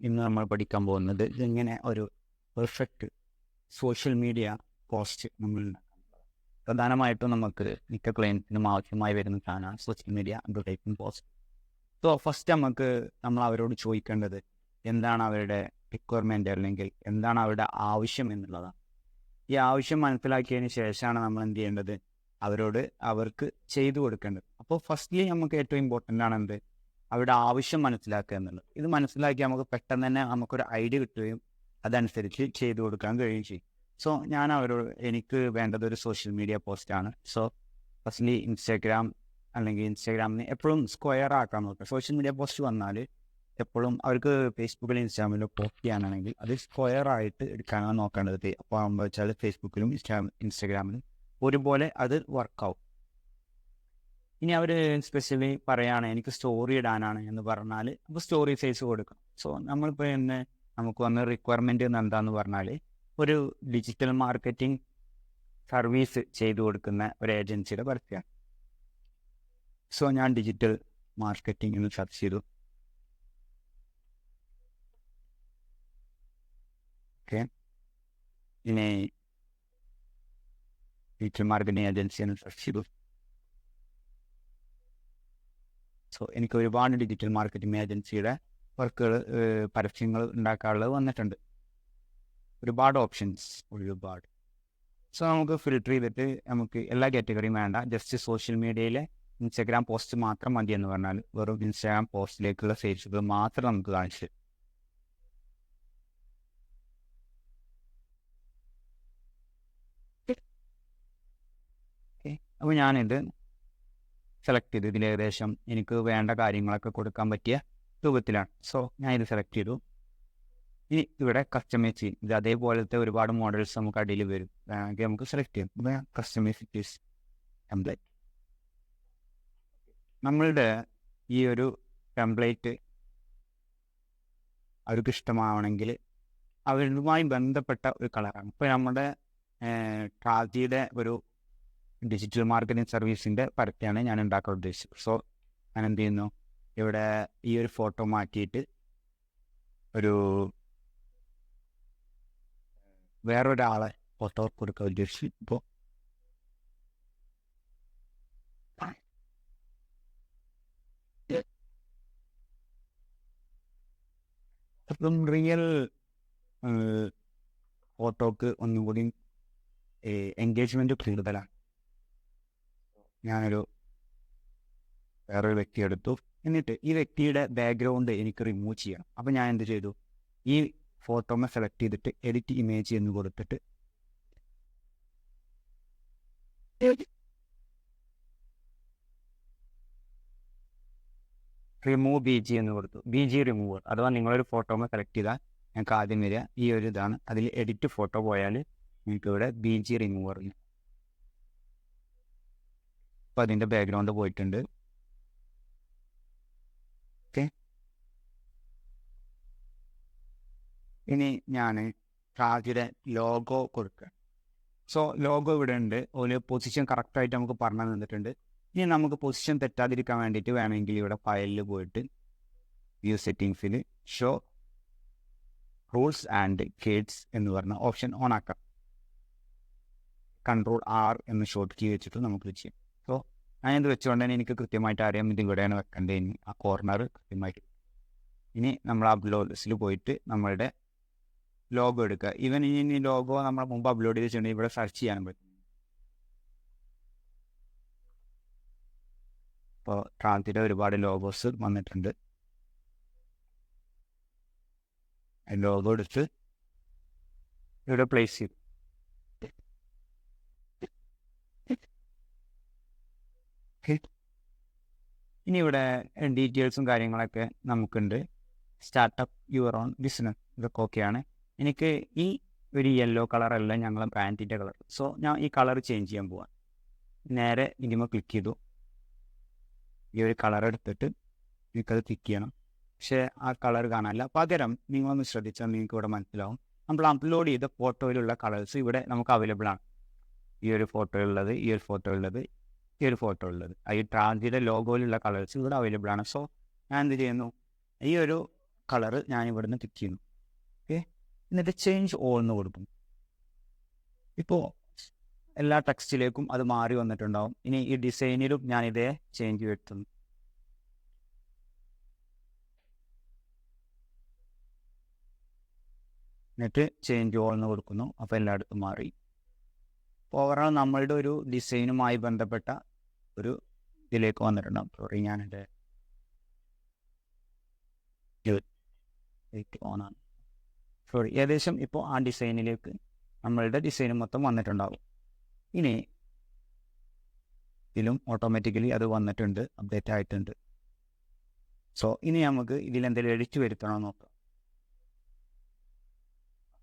ഇന്ന് നമ്മൾ പഠിക്കാൻ പോകുന്നത് എങ്ങനെ ഒരു പെർഫെക്റ്റ് സോഷ്യൽ മീഡിയ പോസ്റ്റ് നമ്മൾ പ്രധാനമായിട്ടും നമുക്ക് മിക്ക ക്ലയന്റിനും ആവശ്യമായി വരുന്ന സാധനമാണ് social media advertising post so first നമുക്ക് നമ്മൾ അവരോട് ചോദിക്കേണ്ടത് എന്താണ് അവരുടെ റിക്വയർമെന്റ് അല്ലെങ്കിൽ എന്താണ് അവരുടെ ആവശ്യം എന്നുള്ളതാണ്. ഈ ആവശ്യം മനസ്സിലാക്കിയതിന് ശേഷമാണ് നമ്മൾ എന്ത് ചെയ്യേണ്ടത്? അവരോട് അവർക്ക് ചെയ്തു കൊടുക്കേണ്ടത്. അപ്പോൾ ഫസ്റ്റ്ലി നമുക്ക് ഏറ്റവും ഇമ്പോർട്ടന്റ് ആണ് എന്ത്? അവരുടെ ആവശ്യം മനസ്സിലാക്കുക എന്നുള്ളത്. ഇത് മനസ്സിലാക്കി നമുക്ക് പെട്ടെന്ന് തന്നെ നമുക്കൊരു ഐഡിയ കിട്ടുകയും അതനുസരിച്ച് ചെയ്തു കൊടുക്കാൻ കഴിയുകയും ചെയ്യും. സോ ഞാൻ അവരോട് എനിക്ക് വേണ്ടത് ഒരു സോഷ്യൽ മീഡിയ പോസ്റ്റാണ് സോ ഫസ്റ്റ്ലി ഇൻസ്റ്റാഗ്രാം അല്ലെങ്കിൽ ഇൻസ്റ്റാഗ്രാമിന് എപ്പോഴും സ്ക്വയർ ആക്കാൻ നോക്കുക. സോഷ്യൽ മീഡിയ പോസ്റ്റ് വന്നാൽ എപ്പോഴും അവർക്ക് ഫേസ്ബുക്കിലും ഇൻസ്റ്റാഗ്രാമിലോ പോസ്റ്റ് ചെയ്യാനാണെങ്കിൽ അത് സ്ക്വയർ ആയിട്ട് എടുക്കാനാണ് നോക്കേണ്ടത്. അപ്പോൾ ആകുമ്പോൾ വെച്ചാൽ ഫേസ്ബുക്കിലും ഇൻസ്റ്റാ ഇൻസ്റ്റാഗ്രാമിലും ഒരുപോലെ അത് വർക്കാവും ഇനി അവർ സ്പെഷ്യലി പറയുകയാണ് എനിക്ക് സ്റ്റോറി ഇടാനാണ് എന്ന് പറഞ്ഞാൽ അപ്പോൾ സ്റ്റോറി സൈസ് കൊടുക്കും. സോ നമ്മളിപ്പോൾ ഇന്ന് നമുക്ക് വന്ന റിക്വയർമെന്റ് എന്താണെന്ന് പറഞ്ഞാൽ ഒരു ഡിജിറ്റൽ മാർക്കറ്റിംഗ് സർവീസ് ചെയ്തു കൊടുക്കുന്ന ഒരു ഏജൻസിയുടെ പരസ്യമാണ് സോ ഞാൻ ഡിജിറ്റൽ മാർക്കറ്റിംഗ് എന്ന് സെർച്ച് ചെയ്തു. ഓക്കെ ഇനി ഡിജിറ്റൽ മാർക്കറ്റിംഗ് ഏജൻസി എന്ന് സെർച്ച് ചെയ്തു. സോ എനിക്ക് ഒരുപാട് ഡിജിറ്റൽ മാർക്കറ്റിംഗ് ഏജൻസിയുടെ വർക്കുകൾ പരസ്യങ്ങൾ ഉണ്ടാക്കാനുള്ളത് വന്നിട്ടുണ്ട്. ഒരുപാട് ഓപ്ഷൻസ് ഒരുപാട്. സോ നമുക്ക് ഫിൽട്ടർ ചെയ്തിട്ട് നമുക്ക് എല്ലാ കാറ്റഗറിയും വേണ്ട. ജസ്റ്റ് സോഷ്യൽ മീഡിയയിലെ ഇൻസ്റ്റാഗ്രാം പോസ്റ്റ് മാത്രം മതി എന്ന് പറഞ്ഞാൽ വെറും ഇൻസ്റ്റാഗ്രാം പോസ്റ്റിലേക്കുള്ള സെയിൽസുകൾ മാത്രം നമുക്ക് കാണിച്ചു അപ്പോൾ ഞാനിത് സെലക്ട് ചെയ്തു. ഇതിൽ ഏകദേശം എനിക്ക് വേണ്ട കാര്യങ്ങളൊക്കെ കൊടുക്കാൻ പറ്റിയ രൂപത്തിലാണ്. സോ ഞാൻ ഇത് സെലക്ട് ചെയ്തു. ഇനി ഇവിടെ കസ്റ്റമൈസ് ചെയ്യും. ഇത് അതേപോലത്തെ ഒരുപാട് മോഡൽസ് നമുക്ക് അടിയിൽ വരും. വേണമെങ്കിൽ നമുക്ക് സെലക്ട് ചെയ്യാം. കസ്റ്റമൈസ് ഇറ്റ് ടെംപ്ലേറ്റ് നമ്മളുടെ ഈ ഒരു ടെംപ്ലേറ്റ് അവർക്ക് ഇഷ്ടമാവണമെങ്കിൽ അവരുമായി ബന്ധപ്പെട്ട ഒരു കളറാണ് ഇപ്പോൾ നമ്മുടെ ട്രാജിയുടെ ഒരു ഡിജിറ്റൽ മാർക്കറ്റിംഗ് സർവീസിന്റെ പരത്തിയാണ് ഞാൻ ഉണ്ടാക്കാൻ ഉദ്ദേശിച്ചത്. സോ ഞാൻ എന്ത് ചെയ്യുന്നു ഇവിടെ ഈ ഒരു ഫോട്ടോ മാറ്റിയിട്ട് ഒരു വേറൊരാളെ ഫോട്ടോ കൊടുക്കാൻ ഉദ്ദേശിച്ചു. ഇപ്പോൾ അപ്പം റിയൽ ഫോട്ടോക്ക് ഒന്നും കൂടി എൻഗേജ്മെന്റ് കൂടുതലാണ്. ഞാനൊരു വേറൊരു വ്യക്തി എടുത്തു. എന്നിട്ട് ഈ വ്യക്തിയുടെ ബാക്ക്ഗ്രൗണ്ട് എനിക്ക് റിമൂവ് ചെയ്യണം. അപ്പം ഞാൻ എന്ത് ചെയ്തു? ഈ ഫോട്ടോമെ സെലക്ട് ചെയ്തിട്ട് എഡിറ്റ് ഇമേജ് എന്ന് കൊടുത്തിട്ട് റിമൂവ് ബി ജി എന്ന് കൊടുത്തു. ബി ജി റിമൂവർ അഥവാ നിങ്ങളൊരു ഫോട്ടോമെ സെലക്ട് ചെയ്താൽ ഞങ്ങൾക്ക് ആദ്യം വരിക. ഈ ഒരു ഇതാണ്. അതിൽ എഡിറ്റ് ഫോട്ടോ പോയാൽ നിങ്ങൾക്ക് ഇവിടെ ബി ജി റിമൂവർ അപ്പോൾ അതിന്റെ ബാക്ക്ഗ്രൗണ്ട് പോയിട്ടുണ്ട്. ഓക്കെ ഇനി ഞാൻ ഷാജിയുടെ ലോഗോ കൊടുക്കുക സോ ലോഗോ ഇവിടെ ഉണ്ട് ഒരു പൊസിഷൻ കറക്റ്റായിട്ട് നമുക്ക് പറഞ്ഞു തന്നിട്ടുണ്ട്. ഇനി നമുക്ക് പൊസിഷൻ തെറ്റാതിരിക്കാൻ വേണ്ടിയിട്ട് വേണമെങ്കിൽ ഇവിടെ ഫയലിൽ പോയിട്ട് വ്യൂ സെറ്റിങ്സിൽ ഷോ റൂൾസ് ആൻഡ് കേഡ്സ് എന്ന് പറഞ്ഞ ഓപ്ഷൻ ഓൺ ആക്കാം. കൺട്രോൾ ആർ എന്ന് ഷോർട്ട് കീ വെച്ചിട്ട് നമുക്ക് ചെയ്യാം. ഞാനിത് വെച്ചുകൊണ്ട് തന്നെ എനിക്ക് കൃത്യമായിട്ട് അറിയാം ഇത് ഇവിടെയാണ് വെക്കേണ്ടത് ഇനി ആ കോർണർ കൃത്യമായിട്ട്. ഇനി നമ്മൾ അപ്ലോഡ്സിൽ പോയിട്ട് നമ്മളുടെ ലോഗോ എടുക്കുക. ഈവൻ ഇനി ലോഗോ നമ്മൾ മുമ്പ് അപ്ലോഡ് ചെയ്തിട്ടുണ്ടെങ്കിൽ ഇവിടെ സെർച്ച് ചെയ്യാനും പറ്റും. ഇപ്പോൾ ട്രാൻസിന്റെ ഒരുപാട് ലോഗോസ് വന്നിട്ടുണ്ട്. ലോഗോ എടുത്ത് ഇവിടെ പ്ലേസ് ചെയ്തു. ഓക്കെ ഇനി ഇവിടെ ഡീറ്റെയിൽസും കാര്യങ്ങളൊക്കെ നമുക്കുണ്ട്. സ്റ്റാർട്ടപ്പ് യുവർ ഓൺ ബിസിനസ് ഇതൊക്കെ ഓക്കെയാണ് എനിക്ക് ഈ ഒരു യെല്ലോ കളറല്ല ഞങ്ങളെ ബ്രാൻഡിന്റെ കളർ സോ ഞാൻ ഈ കളർ ചേഞ്ച് ചെയ്യാൻ പോവാം. നേരെ ഇതിമ ക്ലിക്ക് ചെയ്തു. ഈ ഒരു കളർ എടുത്തിട്ട് നിങ്ങൾക്കത് ക്ലിക്ക് ചെയ്യണം. പക്ഷേ ആ കളർ കാണാനില്ല. പകരം നിങ്ങളൊന്ന് ശ്രദ്ധിച്ചാൽ നിങ്ങൾക്ക് ഇവിടെ മനസ്സിലാവും. നമ്മൾ അപ്ലോഡ് ചെയ്ത ഫോട്ടോയിലുള്ള കളേഴ്സ് ഇവിടെ നമുക്ക് അവൈലബിൾ ആണ്. ഈ ഒരു ഫോട്ടോയിലുള്ളത് ഈ ഒരു ഫോട്ടോയിലുള്ളത് ഈ ഒരു ഫോട്ടോ ഉള്ളത്. ഈ ട്രാൻസിയുടെ ലോഗോയിലുള്ള കളേഴ്സ് ഇവിടെ അവൈലബിൾ ആണ്. സോ ഞാൻ എന്ത് ചെയ്യുന്നു? ഈ ഒരു കളറ് ഞാൻ ഇവിടുന്ന് പിക്ക് ചെയ്യുന്നു. ഓക്കെ എന്നിട്ട് ചേഞ്ച് ഓൾ എന്ന് കൊടുക്കും ഇപ്പോൾ എല്ലാ ടെക്സ്റ്റിലേക്കും അത് മാറി വന്നിട്ടുണ്ടാവും. ഇനി ഈ ഡിസൈനിലും ഞാൻ ഇതേ ചേഞ്ച് വരുത്തുന്നു. എന്നിട്ട് ചേഞ്ച് ഓൾ എന്ന് കൊടുക്കുന്നു. അപ്പോൾ എല്ലായിടത്തും മാറി. ഓവറോൾ നമ്മളുടെ ഒരു ഡിസൈനുമായി ബന്ധപ്പെട്ട ഒരു ഇതിലേക്ക് വന്നിട്ടുണ്ടാവും സോറി ഞാൻ എന്റെ ഓണാണ് സോറി ഏകദേശം ഇപ്പോൾ ആ ഡിസൈനിലേക്ക് നമ്മളുടെ ഡിസൈൻ മൊത്തം വന്നിട്ടുണ്ടാവും. ഇനി ഇതിലും ഓട്ടോമാറ്റിക്കലി അത് വന്നിട്ടുണ്ട് അപ്ഡേറ്റ് ആയിട്ടുണ്ട്. സോ ഇനി നമുക്ക് ഇതിലെന്തെങ്കിലും എഡിറ്റ് വരുത്തണമെന്ന് നോക്കാം.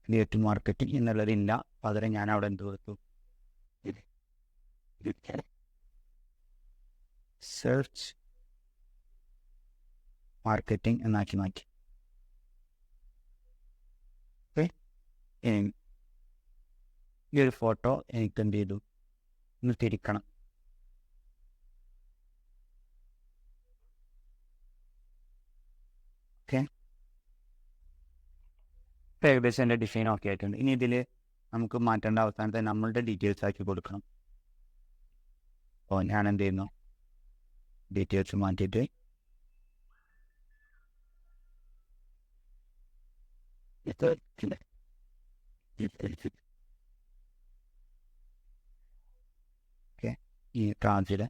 ക്രിയേറ്റ് മാർക്കറ്റിംഗ് എന്നുള്ളതില്ല. പകരം ഞാൻ അവിടെ എന്ത് കൊടുത്തു സെർച്ച് മാർക്കറ്റിംഗ് എന്നാക്കി മാറ്റി ഓക്കെ ഈ ഒരു ഫോട്ടോ എനിക്ക് എന്ത് ചെയ്തു? ഒന്ന് തിരിക്കണം. ഓക്കെ ഇപ്പം ഏകദേശം എന്റെ ഡിസൈൻ ഓക്കെ ആയിട്ടുണ്ട്. ഇനി ഇതിൽ നമുക്ക് മാറ്റേണ്ട അവസാനത്തെ നമ്മളുടെ ഡീറ്റെയിൽസ് ആക്കി കൊടുക്കണം. അപ്പോൾ ഞാൻ എന്ത് ചെയ്യുന്നു? ഡീറ്റെയിൽസ് മാറ്റിയിട്ട് ഓക്കെ ഈ ട്രാൻസിൽ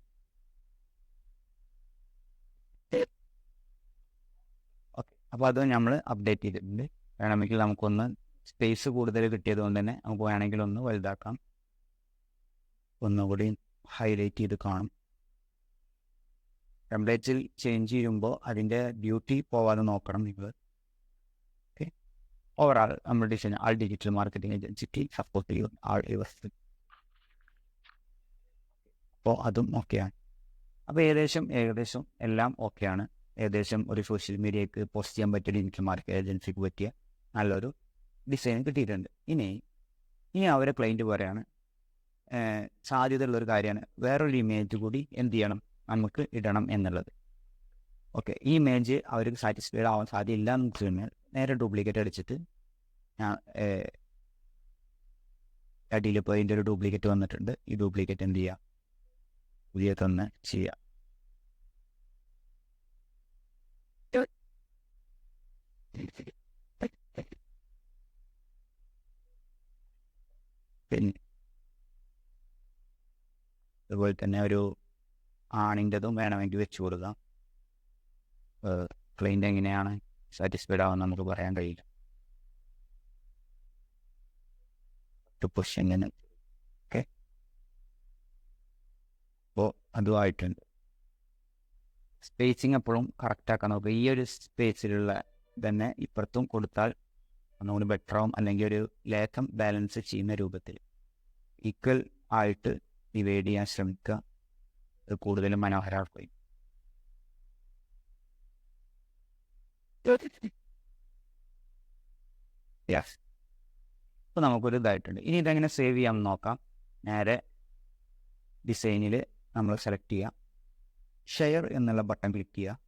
ഓക്കെ അപ്പോൾ അത് നമ്മൾ അപ്ഡേറ്റ് ചെയ്തിട്ടുണ്ട്. വേണമെങ്കിൽ നമുക്കൊന്ന് സ്പേസ് കൂടുതൽ കിട്ടിയത് കൊണ്ട് തന്നെ നമുക്ക് വേണമെങ്കിൽ ഒന്ന് വലുതാക്കാം. ഒന്നുകൂടി ഹൈലൈറ്റ് ചെയ്ത് കാണും. ടെംപ്ലേറ്റിൽ ചേഞ്ച് ചെയ്യുമ്പോൾ അതിന്റെ ഡ്യൂട്ടി പോവാതെ നോക്കണം നിങ്ങൾ. ഓക്കെ? ഓവറാൾ നമ്മൾ ഡിസൈൻ ആൾ ഡിജിറ്റൽ മാർക്കറ്റിംഗ് ഏജൻസിക്ക് സപ്പോർട്ട് ചെയ്യും ആൾ വസ്തു അപ്പോൾ അതും ഓക്കെയാണ് അപ്പോൾ ഏകദേശം ഏകദേശം എല്ലാം ഓക്കെയാണ് ഏകദേശം ഒരു സോഷ്യൽ മീഡിയക്ക് പോസ്റ്റ് ചെയ്യാൻ പറ്റിയ ഡിജിറ്റൽ മാർക്കറ്റ് ഏജൻസിക്ക് പറ്റിയ നല്ലൊരു ഡിസൈൻ കിട്ടിയിട്ടുണ്ട്. ഇനി ഇനി അവരെ ക്ലൈന്റ് പറയാണ് സാധ്യതയുള്ളൊരു കാര്യമാണ്. വേറൊരു ഇമേജ് കൂടി എന്ത് ചെയ്യണം? നമുക്ക് ഇടണം എന്നുള്ളത്. ഓക്കെ ഈ ഇമേജ് അവർക്ക് സാറ്റിസ്ഫൈഡ് ആവാൻ സാധ്യതയില്ല എന്ന് വെച്ച് കഴിഞ്ഞാൽ നേരെ ഡ്യൂപ്ലിക്കേറ്റ് അടിച്ചിട്ട് ഞാൻ അടിയിൽ ഇപ്പോൾ അതിന്റെ ഒരു ഡ്യൂപ്ലിക്കേറ്റ് വന്നിട്ടുണ്ട്. ഈ ഡ്യൂപ്ലിക്കേറ്റ് എന്ത് ചെയ്യുക പുതിയ തന്നെ ചെയ്യുക പിന്നെ അതുപോലെ തന്നെ ഒരു ആണിന്റെതും വേണമെങ്കിൽ വെച്ച് കൊടുക്കാം. ക്ലൈന്റ് എങ്ങനെയാണ് സാറ്റിസ്ഫൈഡ് ആവാൻ നമുക്ക് പറയാൻ കഴിയില്ല. ടു ഓക്കെ അപ്പോൾ അതുമായിട്ടുണ്ട്. സ്പേസിങ് എപ്പോഴും കറക്റ്റാക്കാൻ നോക്കുക ഈ ഒരു സ്പേസിലുള്ള തന്നെ ഇപ്പുറത്തും കൊടുത്താൽ ഒന്നുകൂടി ബെറ്റർ ആവും. അല്ലെങ്കിൽ ഒരു ലേഖം ബാലൻസ് ചെയ്യുന്ന രൂപത്തിൽ ഈക്വൽ ആയിട്ട് ഡിവൈഡ് ചെയ്യാൻ ശ്രമിക്കുക. കൂടുതലും മനോഹരമാക്കുകയും യെസ് ഇപ്പോൾ നമുക്കൊരു ഇതായിട്ടുണ്ട്. ഇനി ഇതെങ്ങനെ സേവ് ചെയ്യാമെന്ന് നോക്കാം. നേരെ ഡിസൈനിൽ നമ്മൾ സെലക്ട് ചെയ്യാം. ഷെയർ എന്നുള്ള ബട്ടൺ ക്ലിക്ക് ചെയ്യുക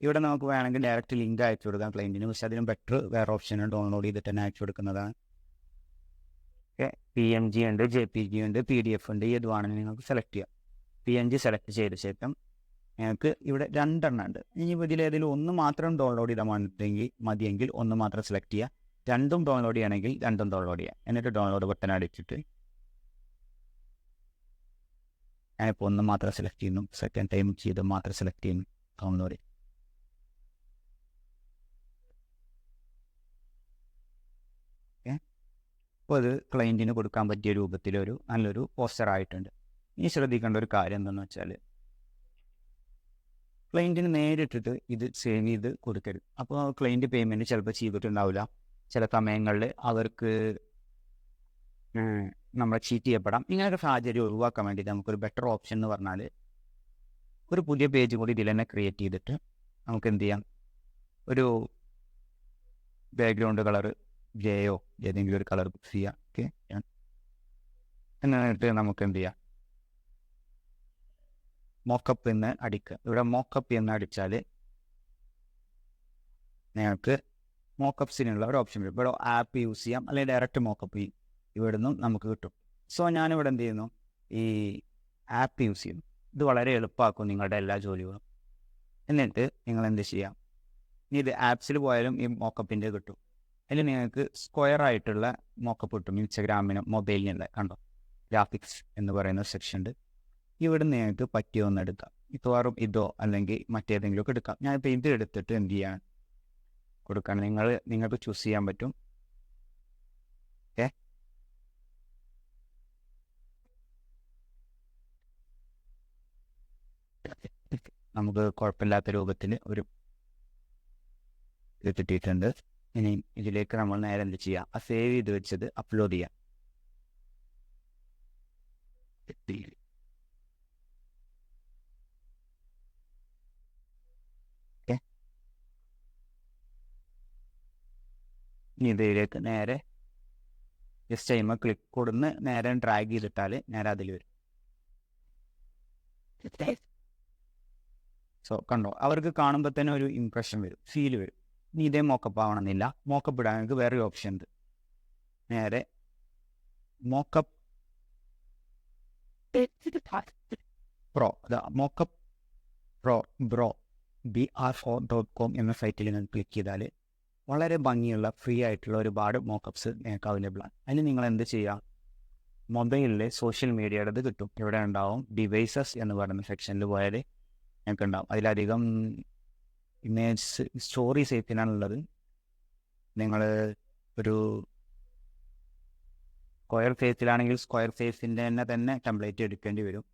ഇവിടെ നമുക്ക് വേണമെങ്കിൽ ഡയറക്റ്റ് ലിങ്ക് അയച്ചു കൊടുക്കാം ക്ലയന്റിന് പക്ഷേ അതിനും ബെറ്റർ വേറെ ഓപ്ഷൻ ഡൗൺലോഡ് ചെയ്തിട്ട് തന്നെ അയച്ചു കൊടുക്കുന്നതാണ്. ഓക്കെ പി എം ജി ഉണ്ട് ജെ പി ജി ഉണ്ട് പി ഡി എഫ് ഉണ്ട്. ഏത് വേണമെങ്കിൽ നിങ്ങൾക്ക് സെലക്ട് ചെയ്യാം. പി എൻ ജി സെലക്ട് ചെയ്ത ശേഷം ഞങ്ങൾക്ക് ഇവിടെ രണ്ടെണ്ണം ഉണ്ട്. ഇനി ഇതിലേതെങ്കിലും ഒന്ന് മാത്രം ഡൗൺലോഡ് ചെയ്താൽ മതിയെങ്കിൽ ഒന്ന് മാത്രം സെലക്ട് ചെയ്യുക രണ്ടും ഡൗൺലോഡ് ചെയ്യണമെങ്കിൽ രണ്ടും ഡൗൺലോഡ് ചെയ്യാം. എന്നിട്ട് ഡൗൺലോഡ് ബട്ടൺ അടിച്ചിട്ട് ഞാനിപ്പോൾ ഒന്ന് മാത്രം സെലക്ട് ചെയ്യുന്നു. സെക്കൻഡ് ടൈം ചെയ്ത് മാത്രം സെലക്ട് ചെയ്യുന്നു. ഡൗൺലോഡ് ഇപ്പോൾ അത് ക്ലയന്റിന് കൊടുക്കാൻ പറ്റിയ രൂപത്തിലൊരു നല്ലൊരു പോസ്റ്റർ ആയിട്ടുണ്ട്. ഇനി ശ്രദ്ധിക്കേണ്ട ഒരു കാര്യം എന്താണെന്ന് വെച്ചാൽ ക്ലയന്റിന് നേരിട്ടിട്ട് ഇത് സേവ് ചെയ്ത് കൊടുക്കരുത്. അപ്പോൾ ക്ലയന്റ് പേയ്മെന്റ് ചിലപ്പോൾ ചെയ്തിട്ടുണ്ടാവില്ല ചില സമയങ്ങളിൽ അവർക്ക് നമ്മളെ ചീറ്റ് ചെയ്യപ്പെടാം. ഇങ്ങനെയൊക്കെ സാഹചര്യം ഒഴിവാക്കാൻ വേണ്ടി നമുക്കൊരു ബെറ്റർ ഓപ്ഷൻ എന്ന് പറഞ്ഞാൽ ഒരു പുതിയ പേജ് കൂടി ഇതിൽ തന്നെ ക്രിയേറ്റ് ചെയ്തിട്ട് നമുക്ക് എന്ത് ചെയ്യാം? ഒരു ബാക്ക്ഗ്രൗണ്ട് കളർ ജെയോ ഏതെങ്കിലും ഒരു കളർ ഫിക്സ് ചെയ്യാം. ഓക്കെ എന്നിട്ട് നമുക്ക് എന്ത് ചെയ്യാം? മോക്കപ്പ് എന്ന് അടിക്കുക. ഇവിടെ മോക്കപ്പ് എന്ന് അടിച്ചാൽ നിങ്ങൾക്ക് മോക്കപ്സിനുള്ള ഒരു ഓപ്ഷൻ വരും. ഇവിടെ ആപ്പ് യൂസ് ചെയ്യാം. അല്ലെങ്കിൽ ഡയറക്റ്റ് മോക്കപ്പ് ഇവിടെ നിന്നും നമുക്ക് കിട്ടും. സോ ഞാനിവിടെ എന്ത് ചെയ്യുന്നു? ഈ ആപ്പ് യൂസ് ചെയ്യുന്നു. ഇത് വളരെ എളുപ്പമാക്കും നിങ്ങളുടെ എല്ലാ ജോലികളും. എന്നിട്ട് നിങ്ങൾ എന്ത് ചെയ്യാം? ഇനി ഇത് ആപ്സിൽ പോയാലും ഈ മോക്കപ്പിന്റെ കിട്ടും. അതിൽ നിങ്ങൾക്ക് സ്ക്വയർ ആയിട്ടുള്ള മോക്കപ്പ് കിട്ടും. ഇൻസ്റ്റഗ്രാമിനും മൊബൈലിനുള്ള കണ്ടോ? ഗ്രാഫിക്സ് എന്ന് പറയുന്ന സെക്ഷൻ ഉണ്ട്. ഇവിടെ ഞങ്ങൾക്ക് പറ്റിയ ഒന്ന് എടുക്കാം. മിക്കവാറും ഇതോ അല്ലെങ്കിൽ മറ്റേതെങ്കിലും ഒക്കെ എടുക്കാം ഞാനിപ്പോൾ ഇത് എടുത്തിട്ട് എന്ത് ചെയ്യാൻ കൊടുക്കണം നിങ്ങൾ നിങ്ങൾക്ക് ചൂസ് ചെയ്യാൻ പറ്റും. ഓക്കെ. നമുക്ക് കുഴപ്പമില്ലാത്ത രൂപത്തിൽ ഒരു ഇത് കിട്ടിയിട്ടുണ്ട്. ഇനി ഇതിലേക്ക് നമ്മൾ നേരെ എന്ത് ചെയ്യാം? ആ സേവ് ചെയ്ത് വെച്ചത് അപ്ലോഡ് ചെയ്യാം. ഇനി ഇതിലേക്ക് നേരെ ജസ്റ്റ് ചെയ്യുമ്പോൾ ക്ലിക്ക് കൊടുന്ന് നേരെ ഡ്രാഗ് ചെയ്തിട്ടാൽ നേരെ അതിൽ വരും. സോ കണ്ടോ? അവർക്ക് കാണുമ്പോൾ തന്നെ ഒരു ഇംപ്രഷൻ വരും ഫീൽ വരും. ഇനി ഇതേ മോക്കപ്പ് ആവണമെന്നില്ല. മോക്കപ്പ് ഇടാൻ നിങ്ങൾക്ക് വേറെ ഓപ്ഷൻ ഉണ്ട്. നേരെ mockup pro mockup pro bro B R four dot com എന്ന സൈറ്റിൽ നിങ്ങൾ ക്ലിക്ക് ചെയ്താൽ വളരെ ഭംഗിയുള്ള ഫ്രീ ആയിട്ടുള്ള ഒരുപാട് മോക്കപ്സ് നിങ്ങൾക്ക് അവൈലബിൾ ആണ്. അതിന് നിങ്ങൾ എന്ത് ചെയ്യുക മൊബൈലിലെ സോഷ്യൽ മീഡിയയുടേത് കിട്ടും. ഇവിടെ ഉണ്ടാവും? ഡിവൈസസ് എന്ന് പറയുന്ന സെക്ഷനിൽ പോയാൽ ഞങ്ങൾക്ക് ഉണ്ടാവും. അതിലധികം ഇമേജ് സ്റ്റോറി സേഫിനാണുള്ളത് നിങ്ങൾ ഒരു സ്ക്വയർ ഫേസിലാണെങ്കിൽ സ്ക്വയർ ഫേസിന്റെ തന്നെ തന്നെ ടെംപ്ലേറ്റ് എടുക്കേണ്ടി വരും.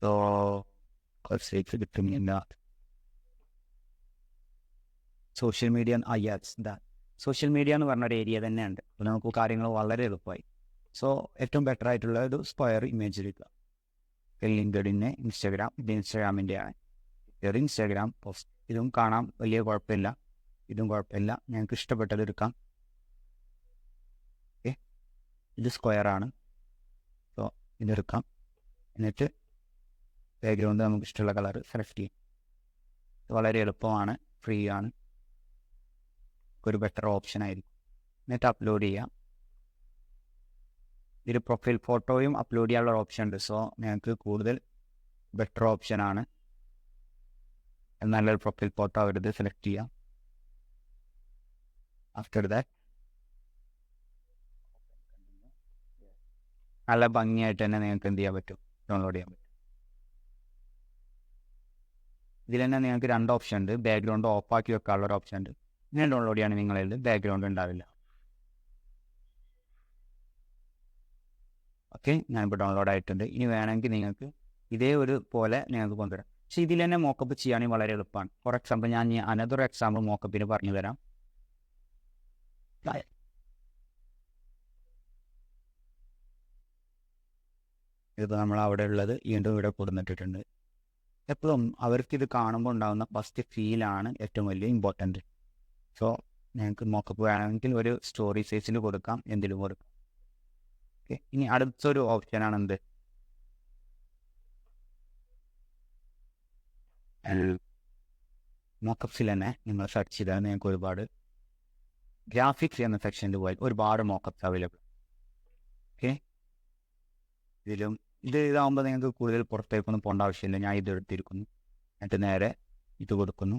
സോ സ്ക്വയർ ഫേസ് കിട്ടുന്നില്ല. സോഷ്യൽ മീഡിയ അയ്യാസ് യെസ് ദാ സോഷ്യൽ മീഡിയ എന്ന് പറഞ്ഞ ഒരു ഏരിയ തന്നെയുണ്ട്. അപ്പോൾ നമുക്ക് കാര്യങ്ങൾ വളരെ എളുപ്പമായി. സോ ഏറ്റവും ബെറ്റർ ആയിട്ടുള്ള ഒരു സ്ക്വയർ ഇമേജ് എടുക്കുക. ലിങ്ക്ഡിന് ഇൻസ്റ്റാഗ്രാം ഇത് ഇൻസ്റ്റാഗ്രാമിന്റെ ആണ്. ഒരു ഇൻസ്റ്റാഗ്രാം പോസ്റ്റ് ഇതും കാണാം. വലിയ കുഴപ്പമില്ല. ഇതും കുഴപ്പമില്ല. ഞങ്ങൾക്ക് ഇഷ്ടപ്പെട്ടത് എടുക്കാം. ഓക്കെ ഇത് സ്ക്വയർ ആണ്. സോ ഇതെടുക്കാം എന്നിട്ട് ബാക്ക്ഗ്രൗണ്ട് നമുക്ക് ഇഷ്ടമുള്ള കളർ സെലക്ട് ചെയ്യാം. വളരെ എളുപ്പമാണ്. ഫ്രീ ആണ്. ഒരു ബെറ്റർ ഓപ്ഷൻ ആയിരിക്കും. എന്നിട്ട് അപ്ലോഡ് ചെയ്യാം. ഇതിൽ പ്രൊഫൈൽ ഫോട്ടോയും അപ്ലോഡ് ചെയ്യാനുള്ള ഓപ്ഷൻ ഉണ്ട്. സോ ഞങ്ങൾക്ക് കൂടുതൽ ബെറ്റർ ഓപ്ഷൻ ആണ്. നല്ലൊരു പ്രൊഫൈൽ ഫോട്ടോ അവരത് സെലക്ട് ചെയ്യാം. ആഫ്റ്റർ ദാറ്റ് നല്ല ഭംഗിയായിട്ട് തന്നെ നിങ്ങൾക്ക് എന്ത് ചെയ്യാൻ പറ്റും? ഡൗൺലോഡ് ചെയ്യാൻ പറ്റും. ഇതിൽ തന്നെ നിങ്ങൾക്ക് രണ്ട് ഓപ്ഷൻ ഉണ്ട്. ബാക്ക്ഗ്രൗണ്ട് ഓഫാക്കി വെക്കാനുള്ള ഒരു ഓപ്ഷൻ ഉണ്ട്. ഇങ്ങനെ ഡൗൺലോഡ് നിങ്ങളിൽ ബാക്ക്ഗ്രൗണ്ട് ഉണ്ടാവില്ല. ഓക്കെ ഞാനിപ്പോൾ ഡൗൺലോഡ് ആയിട്ടുണ്ട്. ഇനി വേണമെങ്കിൽ നിങ്ങൾക്ക് ഇതേ ഒരു പോലെ നിങ്ങൾക്ക് കൊണ്ടുവരാം. പക്ഷേ ഇതിൽ തന്നെ മോക്കപ്പ് ചെയ്യുകയാണെങ്കിൽ വളരെ എളുപ്പമാണ്. ഫോർ എക്സാമ്പിൾ ഞാൻ അനദർ എക്സാമ്പിൾ മോക്കപ്പിന് പറഞ്ഞു തരാം. ഇത് നമ്മൾ അവിടെ ഉള്ളത് വീണ്ടും ഇവിടെ കൊടുന്നിട്ടിട്ടുണ്ട് എപ്പോഴും അവർക്ക് ഇത് കാണുമ്പോൾ ഉണ്ടാകുന്ന ഫസ്റ്റ് ഫീലാണ് ഏറ്റവും വലിയ ഇമ്പോർട്ടന്റ് സോ ഞങ്ങൾക്ക് മോക്കപ്പ് വേണമെങ്കിൽ ഒരു സ്റ്റോറി സൈസിൽ കൊടുക്കാം എന്തിലും കൊടുക്കാം. ഓക്കെ ഇനി അടുത്തൊരു ഓപ്ഷനാണ് എന്ത്? മോക്കപ്സിൽ തന്നെ നിങ്ങൾ സെർച്ച് ചെയ്താൽ നിങ്ങൾക്ക് ഒരുപാട് ഗ്രാഫിക്സ് എന്ന സെക്ഷനിൽ പോയാൽ ഒരുപാട് മോക്കപ്സ് അവൈലബിൾ ഓക്കെ? ഇതിലും ഇത് ഇതാകുമ്പോൾ നിങ്ങൾക്ക് കൂടുതൽ പുറത്തേക്കൊന്നും പോകേണ്ട ആവശ്യമില്ല. ഞാൻ ഇത് എടുത്തിരിക്കുന്നു. എന്നിട്ട് നേരെ ഇത് കൊടുക്കുന്നു.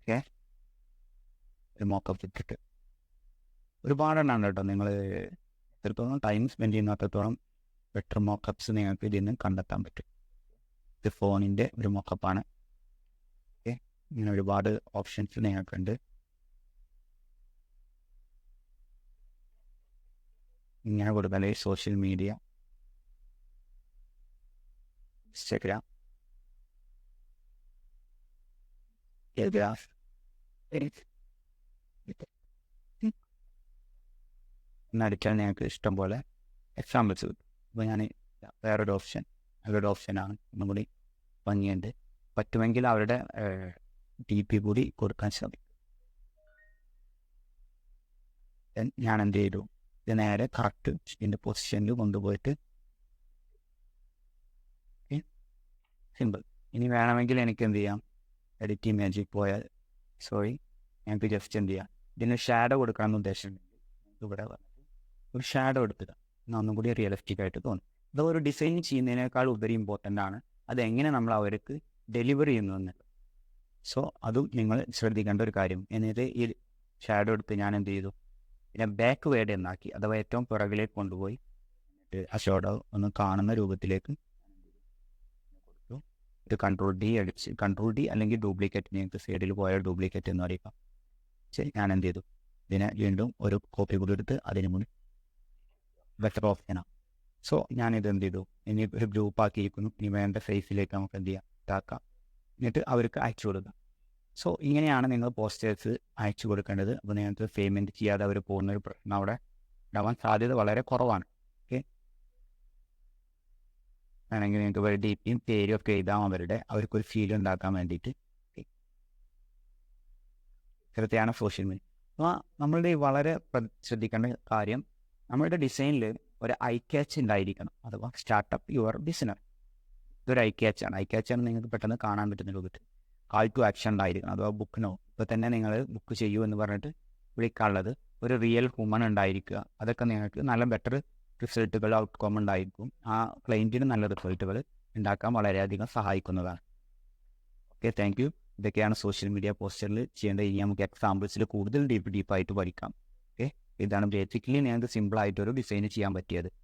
ഓക്കെ? മോക്കപ്പ് ഇട്ടിട്ട് ഒരുപാടെണ്ണം കേട്ടോ നിങ്ങൾ എത്രത്തോളം ടൈം സ്പെൻഡ് ചെയ്യുന്ന അത്രത്തോളം ബെറ്റർ മോക്കപ്സ് നിങ്ങൾക്ക് ഇതിൽ നിന്ന് കണ്ടെത്താൻ പറ്റും. ഇത് ഫോണിന്റെ ഒരു മോക്കപ്പാണ് ഓക്കെ ഇങ്ങനെ ഒരുപാട് ഓപ്ഷൻസ് നിങ്ങൾക്കുണ്ട്. ഇങ്ങനെ കൊടുത്താൽ സോഷ്യൽ മീഡിയ ഇൻസ്റ്റഗ്രാം ടെലിഗ്രാഫ് എന്നടിച്ചാൽ ഞങ്ങൾക്ക് ഇഷ്ടം പോലെ എക്സാമ്പിൾസ് കിട്ടും. അപ്പോൾ ഞാൻ വേറൊരു ഓപ്ഷൻ അവരുടെ ഓപ്ഷനാണ് ഒന്നും കൂടി ഭംഗിയുണ്ട്. പറ്റുമെങ്കിൽ അവരുടെ ഡി പി കൂടി കൊടുക്കാൻ ശ്രമിക്കും. ഞാൻ എന്ത് ചെയ്തു? ഇത് നേരെ കറക്റ്റ് ഇതിന്റെ പൊസിഷനിൽ കൊണ്ടുപോയിട്ട് സിമ്പിൾ ഇനി വേണമെങ്കിൽ എനിക്ക് എന്ത് ചെയ്യാം? എഡിറ്റ് ഇമേജിൽ പോയാൽ സോറി ഞങ്ങൾക്ക് ജസ്റ്റ് എന്ത് ചെയ്യാം? ഇതിന് ഷാഡോ കൊടുക്കാമെന്ന് നമുക്ക് ഇവിടെ ഒരു ഷാഡോ എടുത്തിട എന്നാൽ ഒന്നും കൂടി റിയലിസ്റ്റിക് ആയിട്ട് തോന്നും. അത് ഒരു ഡിസൈൻ ചെയ്യുന്നതിനേക്കാൾ ഉപരി ഇമ്പോർട്ടന്റ് ആണ്. അതെങ്ങനെ നമ്മൾ അവർക്ക് ഡെലിവർ ചെയ്യുന്നു എന്നുള്ളത്. സോ അതും നിങ്ങൾ ശ്രദ്ധിക്കേണ്ട ഒരു കാര്യം. എന്നിട്ട് ഈ ഷാഡോ എടുത്ത് ഞാൻ എന്ത് ചെയ്തു? പിന്നെ ബാക്ക് വേഡ് എന്നാക്കി അഥവാ ഏറ്റവും പുറകിലേക്ക് കൊണ്ടുപോയി ആ ഷാഡോ ഒന്ന് കാണുന്ന രൂപത്തിലേക്ക് ഇത് കൺട്രോൾ ഡി അടിച്ച് കൺട്രോൾ ഡി അല്ലെങ്കിൽ ഡ്യൂപ്ലിക്കേറ്റ് നിങ്ങൾക്ക് സൈഡിൽ പോയ ഡ്യൂപ്ലിക്കേറ്റ് എന്ന് പറയുക. ശരി ഞാൻ എന്ത് ചെയ്തു ഇതിനെ വീണ്ടും ഒരു കോപ്പി കൂടി എടുത്ത് അതിന് മുന്നിൽ ബെറ്റർ ചെയ്യണം. സോ ഞാനിത് എന്ത് ചെയ്തു ഇനി ഒരു ഗ്രൂപ്പ് ആക്കിയിരിക്കുന്നു. ഇനി വേണ്ട ഫേസിലേക്ക് നമുക്ക് എന്ത് ചെയ്യാം? ഇതാക്കാം. എന്നിട്ട് അവർക്ക് അയച്ചു കൊടുക്കാം. സോ ഇങ്ങനെയാണ് നിങ്ങൾ പോസ്റ്റേഴ്സ് അയച്ചു കൊടുക്കേണ്ടത്. അപ്പോൾ നിങ്ങൾക്ക് പേയ്മെന്റ് ചെയ്യാതെ അവർ പോകുന്ന ഒരു പ്രശ്നം അവിടെ ഉണ്ടാവാൻ സാധ്യത വളരെ കുറവാണ്. ഓക്കെ വേണമെങ്കിൽ നിങ്ങൾക്ക് ഒരു ഡി പിയും പേരും ഒക്കെ എഴുതാം അവരുടെ. അവർക്കൊരു ഫീൽ ഉണ്ടാക്കാൻ വേണ്ടിയിട്ട്. ഇത്തരത്തെയാണ് സോഷ്യൽ മീഡിയ. അപ്പോൾ നമ്മളുടെ ഈ വളരെ ശ്രദ്ധിക്കേണ്ട കാര്യം നമ്മളുടെ ഡിസൈനിൽ ഒരു ഐ ക്യാച്ച് ഉണ്ടായിരിക്കണം. അഥവാ സ്റ്റാർട്ടപ്പ് യുവർ ബിസിനസ് ഇതൊരു ഐ ക്യാച്ച് ആണ്. ഐ ക്യാച്ച് ആണ് നിങ്ങൾക്ക് പെട്ടെന്ന് കാണാൻ പറ്റുന്ന രൂപത്തിൽ കാൾ ടു ആക്ഷൻ ഉണ്ടായിരിക്കണം. അഥവാ ബുക്കിനോ ഇപ്പോൾ തന്നെ നിങ്ങൾ ബുക്ക് ചെയ്യൂ എന്ന് പറഞ്ഞിട്ട് വിളിക്കാനുള്ളത് ഒരു റിയൽ ഹ്യൂമൻ ഉണ്ടായിരിക്കുക. അതൊക്കെ നിങ്ങൾക്ക് നല്ല ബെറ്റർ റിസൾട്ടുകൾ ഔട്ട്കം ഉണ്ടായിരിക്കും. ആ ക്ലൈന്റിന് നല്ല റിസൾട്ടുകൾ ഉണ്ടാക്കാൻ വളരെയധികം സഹായിക്കുന്നതാണ്. ഓക്കെ താങ്ക് യു ഇതൊക്കെയാണ് സോഷ്യൽ മീഡിയ പോസ്റ്ററിൽ ചെയ്യേണ്ടത്. ഇനി നമുക്ക് എക്സാമ്പിൾസിൽ കൂടുതൽ ഡീപ്പ് ഡീപ്പായിട്ട് പഠിക്കാം. ഓക്കെ ഇതാണ് ബേസിക്കലി ഞങ്ങൾക്ക് സിമ്പിളായിട്ടൊരു ഡിസൈൻ ചെയ്യാൻ പറ്റിയത്.